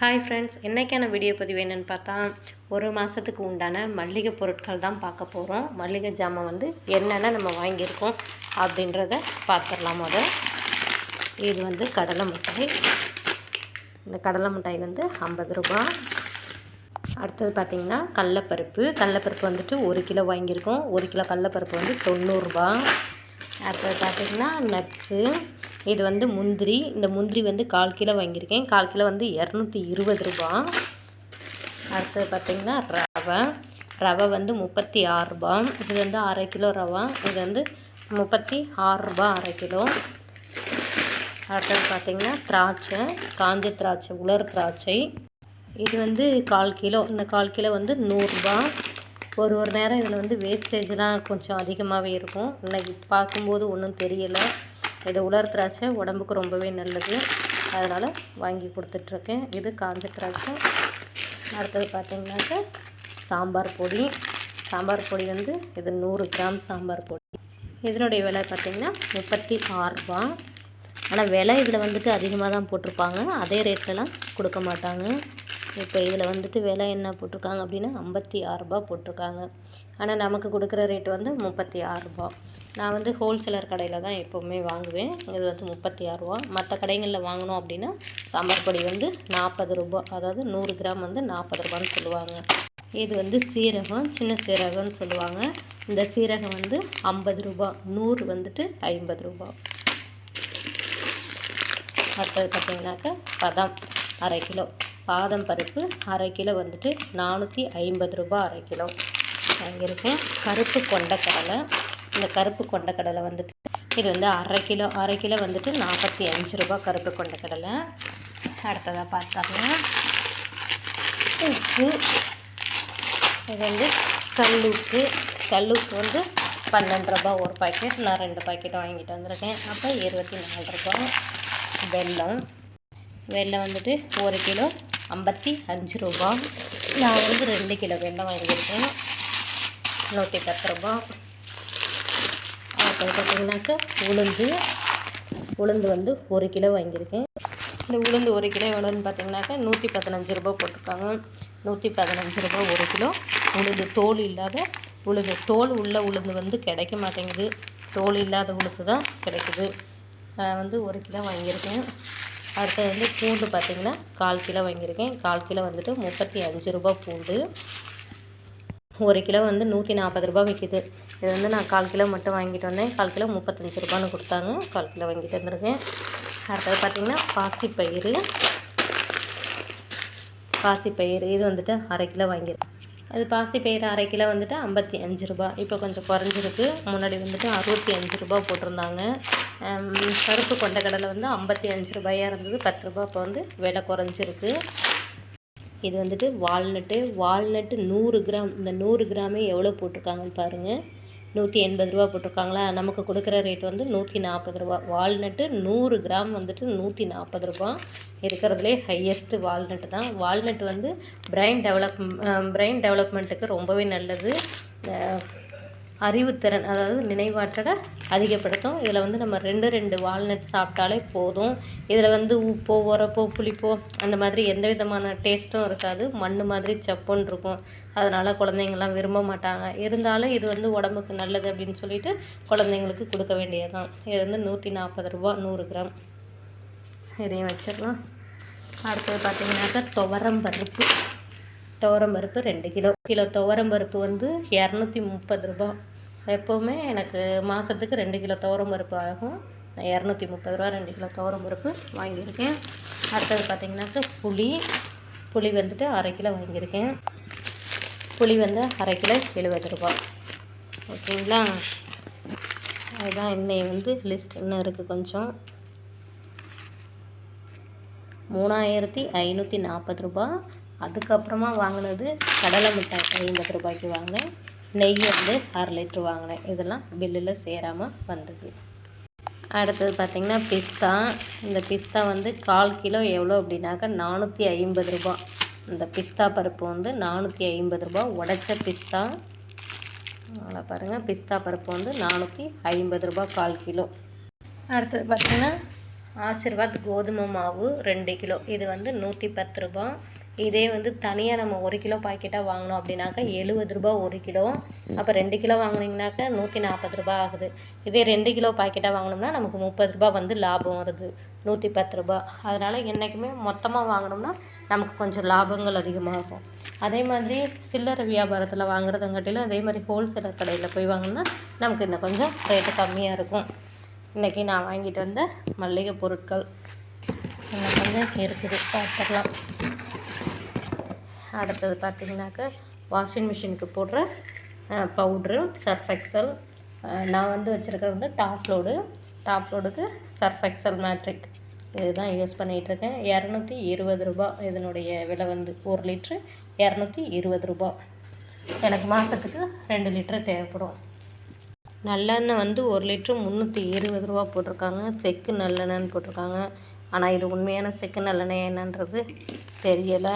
Hi friends என்றைக்கான video பதிவு என்னென்னு பார்த்தா ஒரு மாதத்துக்கு உண்டான மல்லிகை பொருட்கள் தான் பார்க்க போகிறோம் மல்லிகை ஜாமான் வந்து என்னென்ன நம்ம வாங்கியிருக்கோம் அப்படின்றத பார்த்துடலாம் முத இது வந்து கடலை மிட்டாய். இந்த கடலை மிட்டாய் வந்து ஐம்பது ரூபா அடுத்தது பார்த்திங்கன்னா கடலப்பருப்பு. கடலப்பருப்பு வந்துட்டு ஒரு கிலோ வாங்கியிருக்கோம். ஒரு கிலோ கடலப்பருப்பு வந்து தொண்ணூறுரூபா அடுத்தது பார்த்திங்கன்னா நட்ஸு இது வந்து முந்திரி. இந்த முந்திரி வந்து கால் கிலோ வாங்கியிருக்கேன். கால் கிலோ வந்து இரநூத்தி இருபது ரூபா. அடுத்தது பார்த்திங்கன்னா ரவை. ரவை வந்து முப்பத்தி ஆறுரூபா இது வந்து அரை கிலோ ரவா. இது வந்து முப்பத்தி ஆறுரூபா அரை கிலோ. அடுத்தது பார்த்திங்கன்னா திராட்சை. காஞ்ச திராட்சை உலர் திராட்சை. இது வந்து கால் கிலோ. இந்த கால் கிலோ வந்து நூறுரூபா ஒரு ஒரு நேரம் இதில் வந்து வேஸ்டேஜ்லாம் கொஞ்சம் அதிகமாகவே இருக்கும். இன்னைக்கு பார்க்கும்போது ஒன்றும் தெரியலை. இது உலர் திராட்சை உடம்புக்கு ரொம்பவே நல்லது. அதனால் வாங்கி கொடுத்துட்ருக்கேன். இது காஞ்ச திராட்சை. அடுத்தது பார்த்திங்கனாக்கா சாம்பார் பொடி. சாம்பார் பொடி வந்து இது நூறு கிராம் சாம்பார் பொடி. இதனுடைய விலை பார்த்திங்கன்னா முப்பத்தி ஆறுரூபா ஆனால் விலை இதில் வந்துட்டு அதிகமாக தான் போட்டிருப்பாங்க. அதே ரேட்லலாம் கொடுக்க மாட்டாங்க. இப்போ இதில் வந்துட்டு விலை என்ன போட்டிருக்காங்க அப்படின்னா ஐம்பத்தி ஆறுரூபா போட்டிருக்காங்க. ஆனால் நமக்கு கொடுக்குற ரேட்டு வந்து முப்பத்தி ஆறுரூபா நான் வந்து ஹோல்சேலர் கடையில் தான் எப்போவுமே வாங்குவேன். இது வந்து முப்பத்தி ஆறுரூவா மற்ற கடைகளில் வாங்கினோம் அப்படின்னா சாம்பார் பொடி வந்து நாற்பது ரூபா அதாவது நூறு கிராம் வந்து நாற்பது ரூபான்னு சொல்லுவாங்க. இது வந்து சீரகம் சின்ன சீரகம்னு சொல்லுவாங்க. இந்த சீரகம் வந்து ஐம்பது ரூபா நூறு வந்துட்டு ஐம்பது ரூபா அடுத்தது பார்த்திங்கனாக்கா பதம் அரை கிலோ. பாதம் பருப்பு அரை கிலோ வந்துட்டு நானூற்றி ஐம்பது ரூபா அரை கிலோ. வாங்கியிருக்கேன் கருப்பு கொண்டக்கடலை இந்த கருப்பு கொண்டக்கடலை வந்துட்டு இது வந்து அரை கிலோ அரை கிலோ வந்துட்டு நாற்பத்தி அஞ்சு ரூபா கருப்பு கொண்டக்கடலை. அடுத்ததாக பார்த்தாங்க. உப்பு இது வந்து கல்லுப்பு கல்லுப்பு வந்து பன்னெண்டு ரூபா ஒரு பாக்கெட். நான் ரெண்டு பாக்கெட் வாங்கிட்டு வந்திருக்கேன். அப்போ இருபத்தி நாலு ரூபா வெல்லம் வெல்லம் வந்துட்டு ஒரு கிலோ ஐம்பத்தி அஞ்சு ரூபா. நான் வந்து ரெண்டு கிலோ வெண்ணெய் வாங்கியிருக்கேன். நூற்றி பத்து ரூபா. அப்புறம் பார்த்திங்கனாக்கா உளுந்து. உளுந்து வந்து ஒரு கிலோ வாங்கியிருக்கேன். இந்த உளுந்து ஒரு கிலோ எவ்வளோன்னு பார்த்தீங்கன்னாக்கா நூற்றி பதினஞ்சு ரூபா போட்டிருக்காங்க. நூற்றி பதினஞ்சு ரூபா ஒரு கிலோ. உளுந்து தோல் இல்லாத உளுந்து தோல் உள்ள உளுந்து வந்து கிடைக்க மாட்டேங்குது. தோல் இல்லாத உளுந்து தான் கிடைக்குது. வந்து ஒரு கிலோ வாங்கியிருக்கேன். அடுத்தது வந்து பூண்டு பார்த்திங்கன்னா கால் கிலோ வாங்கியிருக்கேன். கால் கிலோ வந்துட்டு முப்பத்தி அஞ்சு ரூபா பூண்டு. ஒரு கிலோ வந்து நூற்றி நாற்பது ரூபா விற்கிது இது வந்து நான் கால் கிலோ மட்டும் வாங்கிட்டு வந்தேன். கால் கிலோ முப்பத்தஞ்சு ரூபான்னு கொடுத்தாங்க. கால் கிலோ வாங்கிட்டு வந்திருக்கேன். அடுத்தது பார்த்திங்கன்னா பாசிப்பயிறு. பாசிப்பயிறு இது வந்துட்டு அரை கிலோ வாங்கியிருக்கேன். அது பாசிப்பயிறு அரை கிலோ வந்துட்டு ஐம்பத்தி அஞ்சு ரூபா. இப்போ கொஞ்சம் குறைஞ்சிருக்கு. முன்னாடி வந்துட்டு அறுபத்தி அஞ்சு ரூபா போட்டிருந்தாங்க. கருப்பு கொண்டக்கடலை வந்து ஐம்பத்தி அஞ்சு ரூபாயாக இருந்தது. பத்து ரூபா இப்போ வந்து விலை குறைஞ்சிருக்கு. இது வந்துட்டு வால்நட்டு. வால்நட்டு நூறு கிராம். இந்த நூறு கிராமே எவ்வளோ போட்டிருக்காங்கன்னு பாருங்கள் நூற்றி எண்பது ரூபா போட்டிருக்காங்களா? நமக்கு கொடுக்குற ரேட் வந்து நூற்றி நாற்பது ரூபா. வால்நட்டு நூறு கிராம் வந்துட்டு நூற்றி நாற்பது ரூபா. இருக்கிறதுலே ஹையஸ்ட்டு வால்நட்டு தான். வால்நட் வந்து பிரெயின் டெவலப் பிரெயின் டெவலப்மெண்ட்டுக்கு ரொம்பவே நல்லது. அறிவுத்திறன் அதாவது நினைவாற்றலை அதிகப்படுத்தும். இதில் வந்து நம்ம ரெண்டு ரெண்டு வால்நட் சாப்பிட்டாலே போதும். இதில் வந்து உப்போ உரப்போ புளிப்போ அந்த மாதிரி எந்த விதமான டேஸ்ட்டும் இருக்காது. மண் மாதிரி சப்புன்னு இருக்கும். அதனால் குழந்தைங்கள்லாம் விரும்ப மாட்டாங்க. இருந்தாலும் இது வந்து உடம்புக்கு நல்லது அப்படின்னு சொல்லிட்டு குழந்தைங்களுக்கு கொடுக்க வேண்டியதுதான். இது வந்து நூற்றி நாற்பது ரூபா நூறு கிராம். இதையும் வச்சிடலாம். அடுத்தது பார்த்திங்கனாக்கா துவரம் பருப்பு. துவரம் பருப்பு ரெண்டு கிலோ. கிலோ துவரம் பருப்பு வந்து இரநூத்தி முப்பது ரூபா எப்போவுமே எனக்கு மாதத்துக்கு ரெண்டு கிலோ துவரம் பருப்பு ஆகும். நான் இரநூத்தி முப்பது ரூபா ரெண்டு கிலோ துவரம் பருப்பு வாங்கியிருக்கேன். அடுத்தது பார்த்திங்கனாக்கா புளி. புளி வந்துட்டு அரை கிலோ வாங்கியிருக்கேன். புளி வந்து அரை கிலோ எழுபது ரூபா ஓகேங்களா? அதுதான் இன்னைக்கு வந்து லிஸ்ட் இன்னும் இருக்குது கொஞ்சம். மூணாயிரத்தி ஐநூற்றி நாற்பது ரூபா அதுக்கப்புறமா வாங்கினது கடலை மிட்டாய் ஐம்பது ரூபாய்க்கு வாங்கினேன். நெய் வந்து அரை லிட்ரு வாங்கினேன். இதெல்லாம் பில்லில் சேராமல் வந்தது. அடுத்தது பார்த்திங்கன்னா பிஸ்தா. இந்த பிஸ்தா வந்து கால் கிலோ எவ்வளோ அப்படின்னாக்கா நானூற்றி ஐம்பது ரூபா. இந்த பிஸ்தா பருப்பு வந்து நானூற்றி ஐம்பது ரூபா. உடச்ச பிஸ்தா. நல்லா பாருங்கள் பிஸ்தா பருப்பு வந்து நானூற்றி ஐம்பது ரூபா கால் கிலோ. அடுத்தது பார்த்திங்கன்னா ஆசிர்வாத் கோதுமை மாவு ரெண்டு கிலோ. இது வந்து நூற்றி பத்து ரூபா. இதே வந்து தனியாக நம்ம ஒரு கிலோ பாக்கெட்டாக வாங்கினோம் அப்படின்னாக்கா எழுபது ரூபா ஒரு கிலோ. அப்போ ரெண்டு கிலோ வாங்கினீங்கனாக்கா நூற்றி நாற்பது ரூபா ஆகுது. இதே ரெண்டு கிலோ பாக்கெட்டாக வாங்கினோம்னா நமக்கு முப்பது ரூபா வந்து லாபம் வருது. நூற்றி பத்து ரூபா அதனால் என்றைக்குமே மொத்தமாக வாங்கினோம்னா நமக்கு கொஞ்சம் லாபங்கள் அதிகமாகும். அதே மாதிரி சில்லறை வியாபாரத்தில் வாங்குறதுங்காட்டிலும் அதே மாதிரி ஹோல்சேலர் கடையில் போய் வாங்கினோம்னா நமக்கு இன்னும் கொஞ்சம் ரேட்டு கம்மியாக இருக்கும். இன்றைக்கி நான் வாங்கிட்டு வந்த மல்லிகை பொருட்கள். இன்னும் கொஞ்சம் இருக்குது. பார்த்துக்கலாம். அடுத்தது பார்த்திங்கனாக்கா வாஷிங் மிஷினுக்கு போடுற பவுட்ரு சர்ஃப் எக்ஸல் நான் வந்து வச்சுருக்கிறது வந்து டாப் லோடு டாப் லோடுக்கு சர்ஃபெக்சல் மேட்ரிக் இதுதான் யூஸ் பண்ணிகிட்ருக்கேன். இரநூத்தி இருபது ரூபா இதனுடைய விலை வந்து ஒரு லிட்ரு இரநூத்தி இருபது ரூபா. எனக்கு மாதத்துக்கு ரெண்டு லிட்ரு தேவைப்படும். நல்லெண்ணெய் வந்து ஒரு லிட்ரு முந்நூற்றி இருபது ரூபா போட்டிருக்காங்க. செக்கு நல்லெண்ணெய்னு போட்டிருக்காங்க. ஆனால் இது உண்மையான செக்கு நல்லெண்ணெய் என்னன்றது தெரியலை.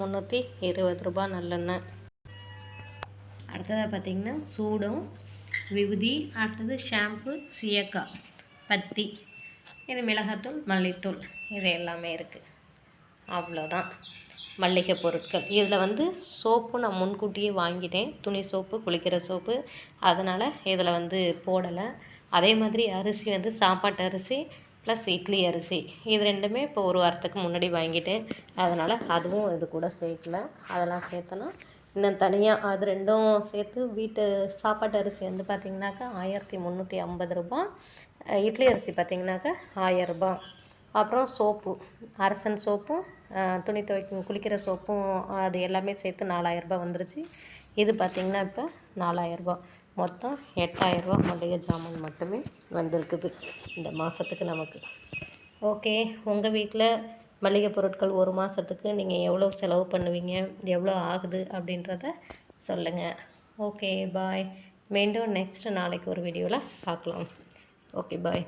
முந்நூற்றி இருபது ரூபா நல்லெண்ணெய். அடுத்ததாக பார்த்திங்கன்னா சூடம் விபூதி அடுத்தது ஷாம்பு சீயக்காய் பத்தி இது மிளகாத்தூள் மல்லித்தூள் இது எல்லாமே இருக்குது அவ்வளோதான். மல்லிகை பொருட்கள். இதில் வந்து சோப்பு நான் முன்கூட்டியே வாங்கிட்டேன். துணி சோப்பு குளிக்கிற சோப்பு. அதனால் இதில் வந்து போடலை. அதே மாதிரி அரிசி வந்து சாப்பாட்டு அரிசி ப்ளஸ் இட்லி அரிசி. இது ரெண்டுமே இப்போ ஒரு வாரத்துக்கு முன்னாடி வாங்கிட்டேன். அதனால் அதுவும் இது கூட சேர்க்கல. அதெல்லாம் சேர்த்தனா இன்னும் தனியாக அது ரெண்டும் சேர்த்து வீட்டு சாப்பாட்டு அரிசி வந்து பார்த்திங்கனாக்கா ஆயிரத்தி முந்நூற்றி ஐம்பது ரூபா இட்லி அரிசி பார்த்திங்கனாக்கா ஆயரரூபா அப்புறம் சோப்பு அரசன் சோப்பும் துணி துவைக்கும் குளிக்கிற சோப்பும் அது எல்லாமே சேர்த்து நாலாயிரரூபா வந்துருச்சு. இது பார்த்திங்கன்னா இப்போ நாலாயிரரூபா மொத்தம் எட்டாயிரரூபா மளிகை ஜாமான் மட்டுமே வந்திருக்குது இந்த மாதத்துக்கு நமக்கு. ஓகே உங்கள் வீட்டில் மளிகை பொருட்கள் ஒரு மாதத்துக்கு நீங்கள் எவ்வளோ செலவு பண்ணுவீங்க? எவ்வளோ ஆகுது? அப்படின்றத சொல்லுங்கள் ஓகே பாய் மீண்டும் நெக்ஸ்ட் நாளைக்கு ஒரு வீடியோவில் பார்க்கலாம் ஓகே பாய்